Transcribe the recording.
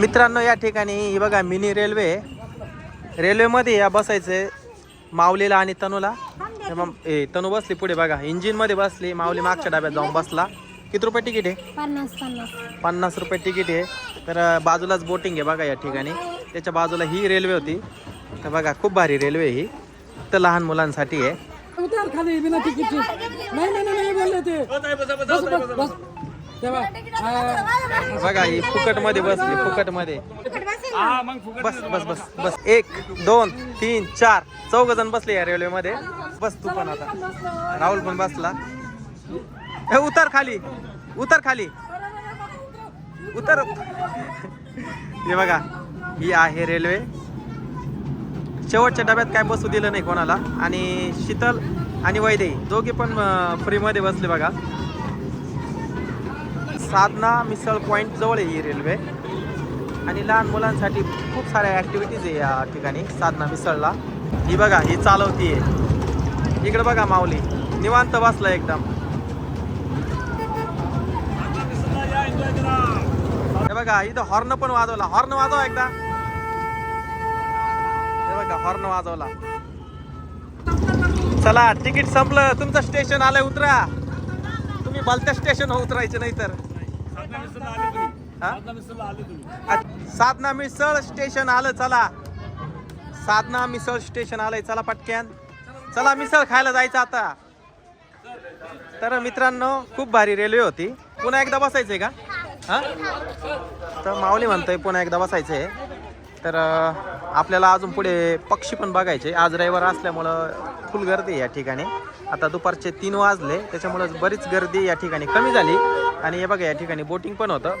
मित्रांनो या ठिकाणी ही बघा मिनी रेल्वे आहे. रेल्वेमध्ये या बसायचं माऊलीला आणि तनूला. मग- ए, तनू बसली पुढे बघा. इंजिनमध्ये बसली माऊली मागच्या डब्यात जाऊन बसला. किती रुपये तिकीट आहे? पन्नास पन्नास. पन्नास रुपये तिकीट आहे. तर बाजूलाच बोटिंग आहे बघा या ठिकाणी. त्याच्या बाजूला ही रेल्वे होती. तर बघा खूप भारी रेल्वे ही. तर लहान मुलांसाठी आहे. बघा ही फुकटमध्ये बसली फुकटमध्ये बस बस बस बस. एक दोन तीन चार. चौघ जण बसले या रेल्वे मध्ये बस तू पण आता. राहुल पण बसला. ए, उतर खाली. उतर खाली. उतर. हे बघा ही आहे रेल्वे. शेवटच्या डब्यात काय बसू दिलं नाही कोणाला. आणि शीतल आणि वैदेही दोघे पण फ्रीमध्ये बसले बघा. साधना मिसळ पॉईंट जवळ आहे ही रेल्वे. आणि लहान मुलांसाठी खूप साऱ्या ॲक्टिव्हिटीज आहे या ठिकाणी साधना मिसळला. ही बघा ही चालवती आहे. इकडे बघा माऊली निवांत बसला एकदम. हे बघा इथं हॉर्न पण वाजवला. हॉर्न वाजवा एकदा. हे बघा हॉर्न वाजवला. चला तिकीट संपलं. तुमचं स्टेशन आलंय उतरा. तुम्ही भलत्या स्टेशन उतरायचं नाही तर साधना मिसळ स्टेशन आलं चला. साधना मिसळ स्टेशन आलंय चला पटक्यान. चला मिसळ खायला जायचं आता. तर मित्रांनो खूप भारी रेल्वे होती. पुन्हा एकदा बसायचंय का? हा? तर माऊली म्हणतोय पुन्हा एकदा बसायचंय. तर आपल्याला अजून पुढे पक्षी पण बघायचे. आज रविवार असल्यामुळं फुल गर्दी आहे या ठिकाणी. आता दुपारचे तीन वाजले त्याच्यामुळं बरीच गर्दी या ठिकाणी कमी झाली. आणि हे बघा या ठिकाणी बोटिंग पण होतं.